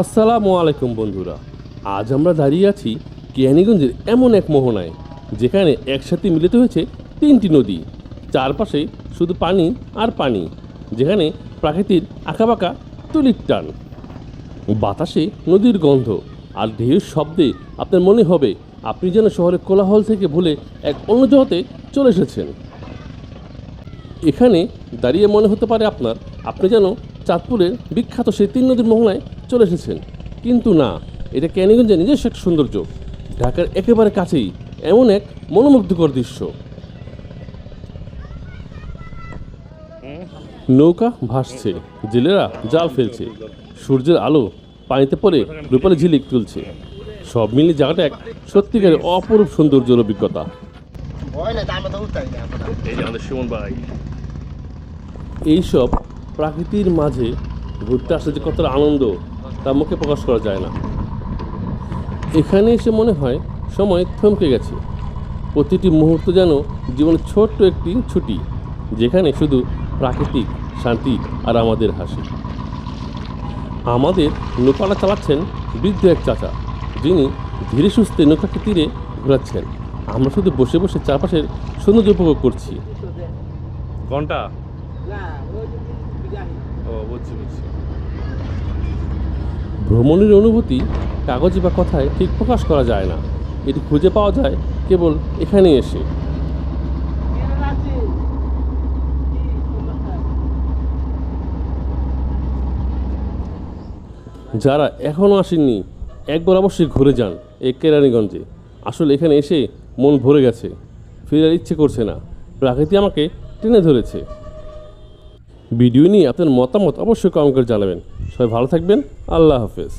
আসসালামু আলাইকুম বন্ধুরা। আজ আমরা দাঁড়িয়ে আছি কেয়ানীগঞ্জের এমন এক মোহনায়, যেখানে একসাথে মিলিত হয়েছে তিনটি নদী। চারপাশে শুধু পানি আর পানি, যেখানে প্রাকৃতির আঁকাবাঁকা তুলির টান। বাতাসে নদীর গন্ধ আর ঢেউর শব্দে আপনার মনে হবে আপনি যেন শহরের কোলাহল থেকে ভুলে এক অন্য জগতে চলে এসেছেন। এখানে দাঁড়িয়ে মনে হতে পারে আপনার, আপনি যেন চাঁদপুরের বিখ্যাত সেই তিন নদীর মোহনায় চলে এসেছেন। কিন্তু না এটা ক্যানিগঞ্জের নিজস্ব এক সৌন্দর্য। ঢাকার একেবারে কাছেই এমন এক মনোমুগ্ধকর দৃশ্য। নৌকা ভাসছে জেলেরা জাল ফেলছে সূর্যের আলো পানিতে পড়ে রূপালি ঝিলিক তুলছে। সব মিলিয়ে জায়গাটা এক সত্যিকারের অপরূপ সৌন্দর্যের অভিজ্ঞতা। এইসব প্রাকৃতির মাঝে ঘুরতে আসলে যে কতটা আনন্দ, তা মুখে প্রকাশ করা যায় না। এখানে এসে মনে হয় সময় থমকে গেছে। প্রতিটি মুহূর্ত যেন জীবনের ছোট্ট একটি ছুটি, যেখানে শুধু প্রাকৃতিক শান্তি আর আমাদের হাসি। আমাদের নৌকাটা চালাচ্ছেন বৃদ্ধ এক চাচা, যিনি ধীরে সুস্থে নৌকাকে তীরে ঘোরাচ্ছেন। আমরা শুধু বসে বসে চারপাশের সৌন্দর্য উপভোগ করছি। ঘণ্টা। ভ্রমণের অনুভূতি, কাগজে বা কথায় ঠিক প্রকাশ করা যায় না। এটি খুঁজে পাওয়া যায় কেবল এখানে এসে। যারা এখনও আসেননি, একবার অবশ্যই ঘুরে যান এই কেরানীগঞ্জে। আসলে এখানে এসে মন ভরে গেছে। ফেরার ইচ্ছে করছে না। প্রাকৃতি আমাকে টেনে ধরেছে। ভিডিও নিয়ে আপনার মতামত অবশ্যই কমেন্ট করে জানাবেন। সবাই ভালো থাকবেন। আল্লাহ হাফেজ।